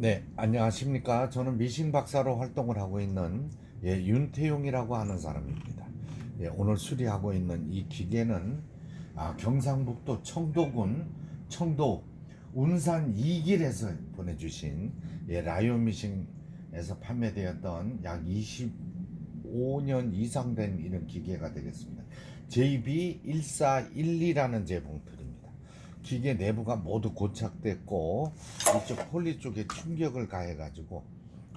네, 안녕하십니까. 저는 미싱 박사로 활동을 하고 있는 예, 윤태용이라고 하는 사람입니다. 예, 오늘 수리하고 있는 이 기계는 아, 경상북도 청도군 청도 운산 이길에서 보내주신 예, 라이온 미싱에서 판매되었던 약 25년 이상 된 이런 기계가 되겠습니다. JB1412라는 제봉틀입니다. 기계 내부가 모두 고착됐고 이쪽 폴리 쪽에 충격을 가해가지고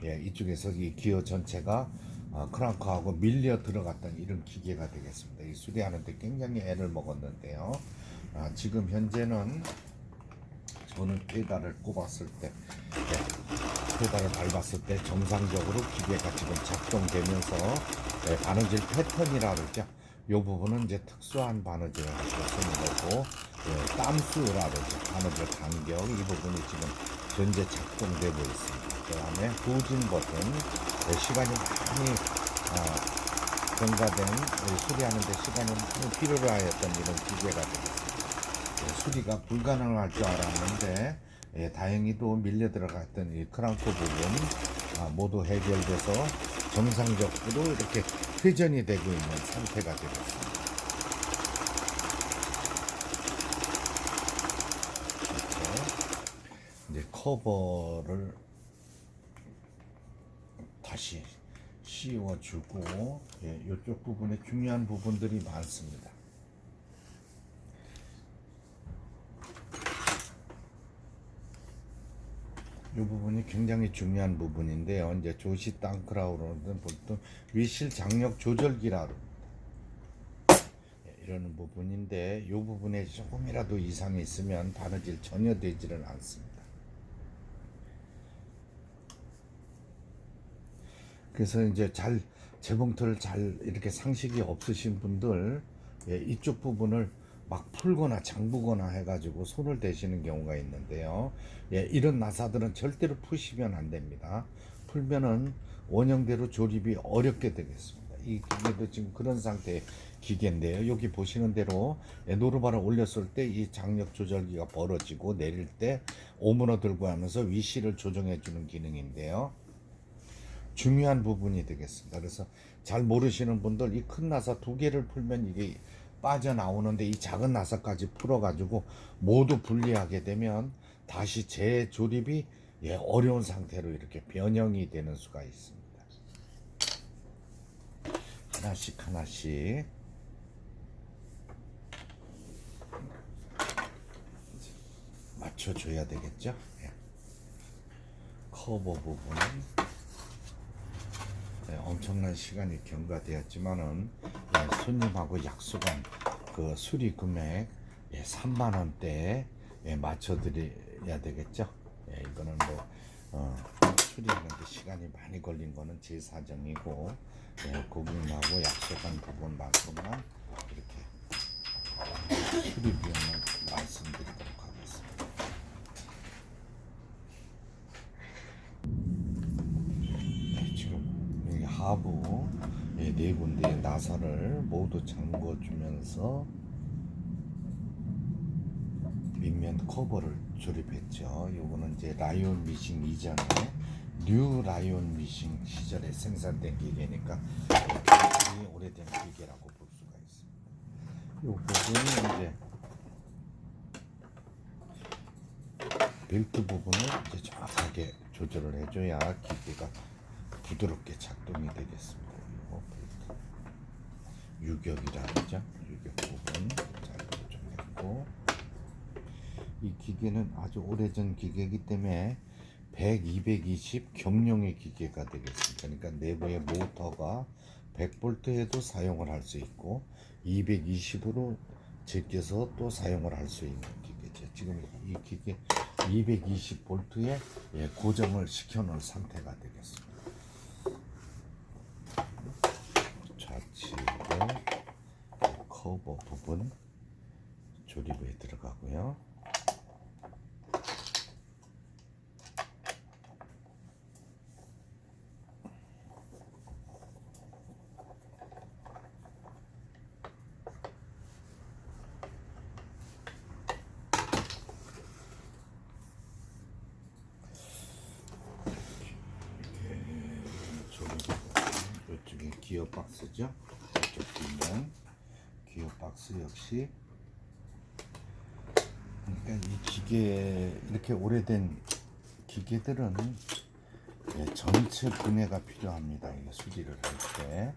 예, 이쪽에서 이 기어 전체가 어, 크랑크하고 밀려 들어갔던 이런 기계가 되겠습니다. 이 수리하는데 굉장히 애를 먹었는데요. 아, 지금 현재는 저는 페달을 꼽았을 때 예, 페달을 밟았을 때 정상적으로 기계가 지금 작동되면서 예, 바느질 패턴이라 그러죠. 이 부분은 이제 특수한 바느질을 쓰는 거고 예, 땀수라 그러죠. 바느질 간격 이 부분이 지금 현재 작동되고 있습니다. 그 다음에 후진 버튼 예, 시간이 많이 어, 예, 수리하는데 시간이 많이 필요로 하였던 이런 기계가 되겠습니다. 예, 수리가 불가능할 줄 알았는데 예, 다행히도 밀려 들어갔던 이 크랑크 부분 아, 모두 해결돼서 정상적으로 이렇게 회전이 되고 있는 상태가 되겠습니다. 이렇게 이제 커버를 다시 씌워주고 예, 이쪽 부분에 중요한 부분들이 많습니다. 이 부분이 굉장히 중요한 부분인데요. 이제 조시 땅크라우로는 보통 위실 장력 조절기라 합니다. 예, 이러는 부분인데 이 부분에 조금이라도 이상이 있으면 바느질 전혀 되지를 않습니다. 그래서 이제 잘 재봉틀 잘 이렇게 상식이 없으신 분들 예, 이쪽 부분을 막 풀거나 잠그거나 해가지고 손을 대시는 경우가 있는데요. 예, 이런 나사들은 절대로 푸시면 안 됩니다. 풀면은 원형대로 조립이 어렵게 되겠습니다. 이 기계도 지금 그런 상태의 기계인데요. 여기 보시는 대로 예, 노루바를 올렸을 때 이 장력 조절기가 벌어지고 내릴 때 오므러 들고 하면서 위치를 조정해 주는 기능인데요. 중요한 부분이 되겠습니다. 그래서 잘 모르시는 분들 이 큰 나사 두 개를 풀면 이게 빠져나오는데 이 작은 나사까지 풀어가지고 모두 분리하게 되면 다시 재조립이 예, 어려운 상태로 이렇게 변형이 되는 수가 있습니다. 하나씩 하나씩 맞춰줘야 되겠죠? 예. 커버 부분은 네, 엄청난 시간이 경과되었지만은 예, 손님하고 약속한 그 수리 금액 예, 3만 원대에 예, 맞춰드려야 되겠죠. 예, 이거는 뭐 어, 수리하는데 시간이 많이 걸린 거는 제 사정이고 예, 고객님하고 약속한 부분만큼만 이렇게 수리 비용을 말씀드리도록 하겠습니다. 네, 지금 여기 하부 예, 네 군데의 나사를 모두 잠궈 주면서 밑면 커버를 조립했죠. 요거는 이제 라이온 미싱 이전에 뉴 라이온 미싱 시절에 생산된 기계니까 굉장히 오래된 기계라고 볼 수가 있습니다. 요 부분은 이제 벨트 부분을 이제 정확하게 조절을 해줘야 기계가 부드럽게 작동이 되겠습니다. 이거 벨트 유격이라 그러죠. 유격 부분 잘 조정했고 이 기계는 아주 오래전 기계이기 때문에 100, 220 경룡의 기계가 되겠습니다. 그러니까 내부의 모터가 100볼트에도 사용을 할 수 있고 220으로 제껴서 또 사용을 할 수 있는 기계죠. 지금 이 기계 220볼트에 예, 고정을 시켜 놓은 상태가 되겠습니다. 좌측으로 커버 부분 조립에 들어가고요. 기어 박스죠. 이쪽 뒷면 기어 박스 역시 그러니까 이 기계 이렇게 오래된 기계들은 예, 전체 분해가 필요합니다. 이게 수리를 할 때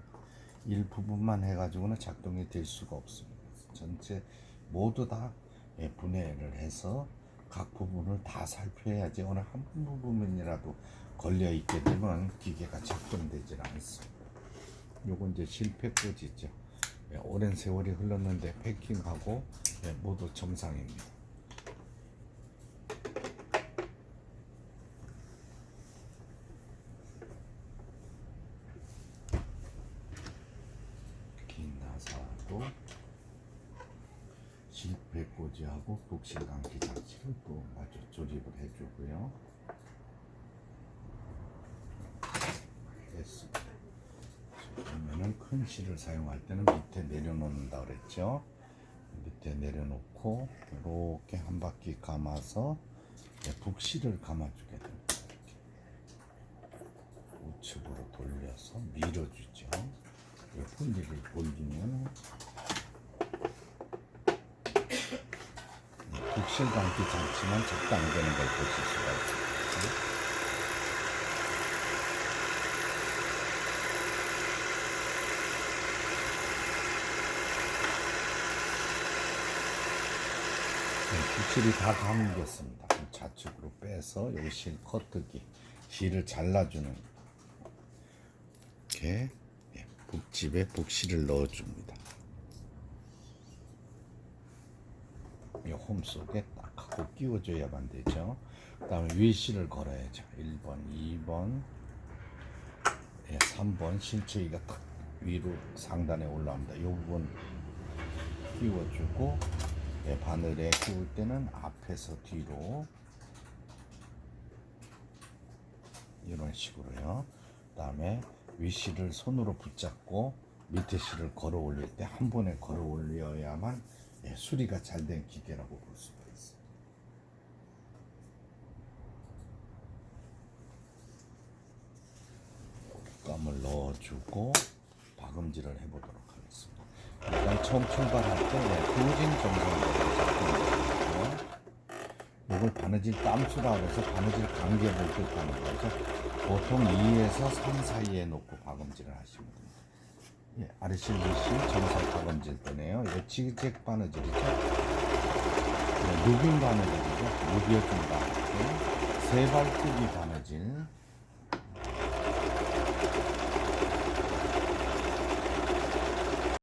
일부분만 해가지고는 작동이 될 수가 없습니다. 전체 모두 다 예, 분해를 해서 각 부분을 다 살펴야지 어느 한 부분이라도 걸려 있게 되면 기계가 작동되질 않습니다. 요건 이제 실패꽂이죠. 예, 오랜 세월이 흘렀는데 패킹하고 예, 모두 정상입니다. 긴 나사도 실패꽂이하고 복실감기 장치를 또 마저 조립을 해주고요. 됐습니다. 큰 실을 사용할 때는 밑에 내려놓는다 그랬죠. 밑에 내려놓고 이렇게 한 바퀴 감아서 네, 북실을 감아주게 됩니다. 이렇게. 우측으로 돌려서 밀어주죠. 이 분리를 돌리면 북실 감기 장치만 적당되는 걸 보실 수가 있습니다. 네, 부실이 다 감겼습니다. 좌측으로 빼서 여기 실 커트기 실을 잘라주는 이렇게 예, 북집에 북실을 넣어줍니다. 이홈 속에 딱 하고 끼워줘야만 되죠. 그 다음에 위실을 걸어야죠. 1번, 2번, 예, 3번 실추기가 탁 위로 상단에 올라옵니다. 이 부분 끼워주고 예, 바늘에 끼울 때는 앞에서 뒤로 이런 식으로요. 그 다음에 위실을 손으로 붙잡고 밑에 실을 걸어 올릴 때 한 번에 걸어 올려야만 예, 수리가 잘 된 기계라고 볼 수가 있어요. 감을 넣어주고 박음질을 해보도록. 일단 처음 출발할 때 네, 후진 정상으로. 이걸 바느질 땀수라 해서 바느질 간격을 뜻하는 거죠. 보통 2에서 3 사이에 놓고 박음질을 하시면 됩니다. 예, 위실 정상 박음질 때네요. 이거 지그잭 바느질이죠. 네, 누빔 바느질이죠. 무비어준 바느질. 세발뜨기 바느질.